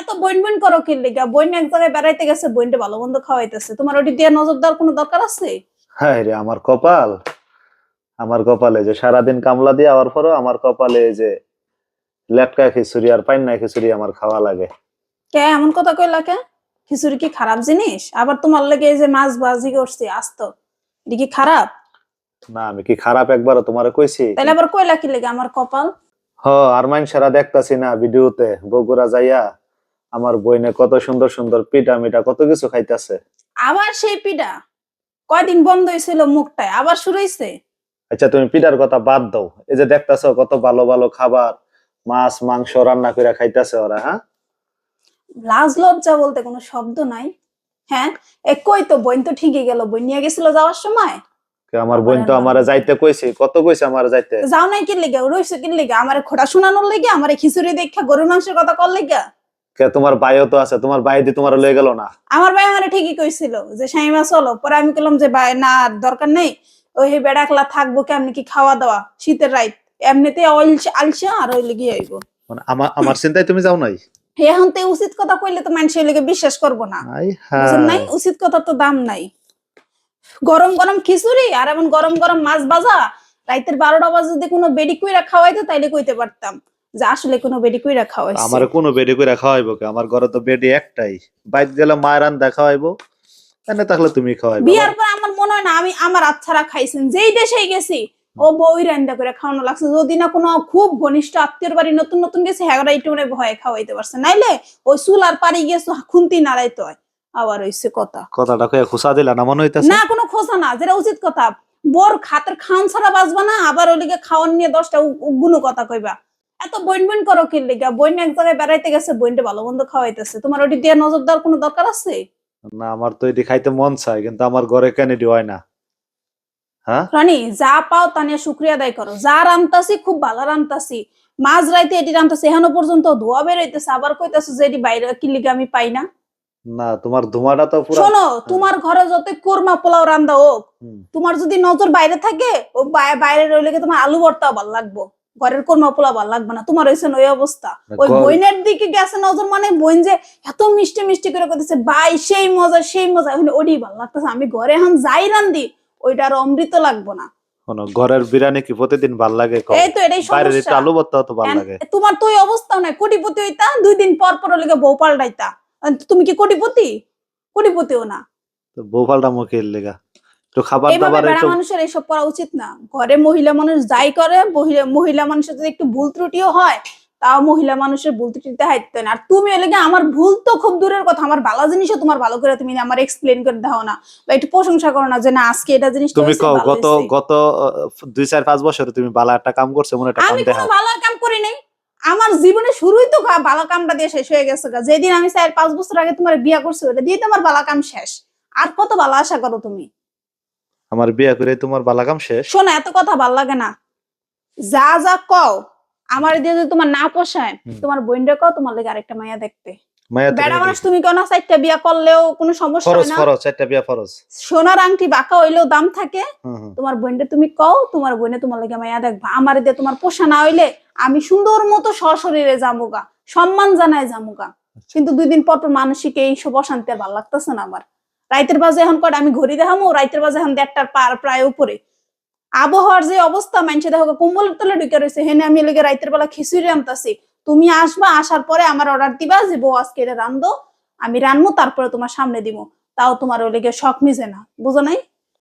এত বইন বইন করো কি লিগা? বইন এক জায়গায় বেড়াইতে গেছে বইনটা ভালো মন্দ খাওয়াইতেছে। তোমার ওটি দিয়ে নজর দেওয়ার কোনো দরকার আছে? হ্যাঁ রে আমার কপাল। আমার কপালে যে সারাদিন কামলা দিয়ে আবার পরও আমার কপালে এই যে লেটকা খিচুড়ি আর পাইন না খিচুড়ি আমার খাওয়া লাগে। কে এমন কথা কইলা কে? খিচুড়ি কি খারাপ জিনিস? আবার তোমার লাগে এই যে মাছ ভাজি করছি আস্ত। এটা কি খারাপ? না আমি কি খারাপ একবারও তোমারে কইছি? তাহলে আবার কইলা কি লেগে আমার কপাল? হ আর মাইন সারা দেখতাছি না ভিডিওতে বগুড়া যাইয়া। আমার বইনে কত সুন্দর সুন্দর পিঠা মিঠা কত কিছু খাইতেছে। আবার সেই পিঠা? কয়দিন বন্ধ হয়েছিল মুখটায় আবার শুরু হয়েছে আচ্ছা তুমি পিঠার কথা বাদ দাও। এই যে দেখতাছো কত ভালো ভালো খাবার মাছ মাংস রান্না করে খাইতাছে ওরা হ্যাঁ? লাজ লজ্জা বলতে কোনো শব্দ নাই। হ্যাঁ এ কই তো বোন তো ঠিকই গেল। বোন নিয়ে গেছিল যাওয়ার সময়? কে আমার বোন তো আমারে যাইতে কইছে। কত কইছে আমারে যাইতে? যাও নাই কি লেগে রইছে কি লেগে আমার খোটা শোনানোর লেগে আমার খিচুড়ি দেখা গরুর মাংসের কথা কর লেগে। তোমার ভাইও তো আছে তোমার ভাই দিয়ে তোমার লয়ে গেল না। আমার ভাই আমার ঠিকই কইছিল যে শাইমা চলো। পরে আমি বললাম যে ভাই না দরকার নেই। ওই বেড়া একলা থাকব কেমনি কি খাওয়া দাওয়া? শীতের রাইত। এমনিতে অলসে আলসা আর ওই লেগে আইব। মানে আমার আমার চিন্তায় তুমি যাও নাই? এখন তো উচিত কথা কইলে তো মানুষের লেগে বিশ্বাস করব না। নাই? উচিত কথা তো দাম নাই। গরম গরম খিচুড়ি আর এমন গরম গরম মাছ ভাজা। রাইতের বারোটা বাজে যদি কোনো বেডি কুইরা খাওয়াইতো তাইলে কইতে পারতাম। যে আসলে কোনো বেডি কুইরা খাওয়াইছে। আমার কোনো বেডি করে খাওয়াইবো কে? আমার ঘরে তো বেডি একটাই। বাইক গেলে মায়ের রান্দা খাওয়াইবো এনে তাহলে তুমি খাওয়াইবো। বিয়ার পর আমার মনে হয় না আমি আমার আচ্ছারা খাইছেন। যেই দেশেই গেছি ও বই রান্দা করে খাওয়ানো লাগছে। যদি না কোনো খুব ঘনিষ্ঠ আত্মীয়র বাড়ি নতুন নতুন গেছে হ্যাগরা একটু মানে ভয়ে খাওয়াইতে পারছে। নাইলে ওই চুলার পাড়ি গেছে খুন্তি নাড়াইতে হয়। আবার হইছে কথা। কথাটা কয়ে খুশা দিলা না মনে হইতাছে? না কোনো খোসা না যেটা উচিত কথা। বোর খাতের খান ছাড়া বাঁচবা না আবার ওলিকে খাওয়ান নিয়ে দশটা উ- কথা কইবা। এত বইন বইন করো কি লিগা? বইন এক জায়গায় বেড়াইতে গেছে বইনটা ভালো মন্দ খাওয়াইতেছে। তোমার ওটি দিয়ে নজর দেওয়ার কোনো দরকার আছে? না আমার তো এটি খাইতে মন চায় কিন্তু আমার ঘরে কেন এটি হয় না? হ্যাঁ? রানী যা পাও তা নিয়ে শুক্রিয়া আদায় করো। যা খুব ভালো মাঝ রাইতে এটি এখনও পর্যন্ত ধোয়া বেরোইতেছে আবার কইতাছে যে এটি বাইরে কি লিগা আমি পাই না। না তোমার ধোঁয়াটা তো পুরো শোনো তোমার ঘরে যত কোরমা পোলাও রান্দা হোক। তোমার যদি নজর বাইরে থাকে ও বাই- বাইরে রইলে তোমার আলু ভর্তাও ভালো লাগবো? ঘরের কোরমা ভালো লাগবে না। তোমার হয়েছে ওই অবস্থা। ওই বইনের দিকে গেছে নজর মানে বইন যে এত মিষ্টি মিষ্টি করে করতেছে বাই সেই মজা সেই মজা। ওডি ভালো লাগতেছে। আমি ঘরে এখন যাই রান্দি ওইটা আর অমৃত লাগবো না। ঘরের বিরিয়ানি কি প্রতিদিন ভালো লাগে এই তো এটাই সমস্যা। আলু তো ভালো লাগে। তোমার তো ওই অবস্থাও নাই। কোটিপতি হইতা দুই দিন পর পর ওলিকে বউ পাল্টাইতা। তুমি কি কোটিপতি? কোটিপতিও না। তো বউফালটা মুখে লেগা? একটু খাবার দাবার বেড়া মানুষের এইসব করা উচিত না। ঘরে মহিলা মানুষ যাই করে মহিলা- মহিলা মানুষের যদি একটু ভুল ত্রুটিও হয় তাও মহিলা মানুষের ভুল ত্রুটিতে হাইতে না। আর তুমি হলে আমার ভুল তো খুব দূরের কথা আমার ভালো জিনিসও তোমার ভালো করে তুমি আমার এক্সপ্লেন করে দাও না। বা একটু প্রশংসা করো না যে না আজকে এটা জিনিস তুমি কও গত গত দুই চার পাঁচ বছরে তুমি ভালো একটা কাম করছ মনে একটা কাম আমি কোনো ভালো কাম করি নাই। আমার জীবনে শুরুই তো ভালো কামটা দিয়ে শেষ হয়ে গেছে যেদিন আমি চার পাঁচ বছর আগে তোমার বিয়ে করছি ওটা দিয়ে তোমার ভালো কাম শেষ। আর কত ভালো আশা করো তুমি? আমার বিয়ে করে তোমার ভালো কাম শেষ। শোনো এত কথা ভালো লাগে না। যা যা কও আমার দিয়ে যদি তোমার না পোষায় তোমার বোনটা কও তোমার লেগে আরেকটা মাইয়া দেখতে। বেড়া মানুষ তুমি কেন চারটা বিয়া করলেও কোনো সমস্যা হয় না? ফরজ চারটা বিয়া ফরজ সোনার আংটি বাঁকা হইলেও দাম থাকে। হুম, হুম। তোমার বোনটা তুমি কও তোমার বোনে তোমার লেগে মাইয়া দেখবা। আমার দিয়ে তোমার পোষা না হইলে আমি সুন্দর মতো সশরীরে জামুগা সম্মান জানায় জামুগা কিন্তু দুই দিন পর পর মানসিক এই সব অশান্তি আর ভালো লাগতেছে না আমার। রাইতের বাজে এখন কটা আমি ঘড়ি দেখামো, রাইতের বাজে এখন দেড়টার পার, প্রায় উপরে। আবহাওয়ার যে অবস্থা মানছে দেখো, কুম্বল তলে ঢুকে রয়েছে। হেনে আমি লেগে রাইতের বেলা খিচুড়ি আনতাছি। তুমি আসবা, আসার পরে আমার অর্ডার দিবা যে বউ আজকে এটা রান্ধো, আমি রানবো তারপরে তোমার সামনে দিব তাও তোমার ওই লেগে শখ মিজে না। বুঝো নাই?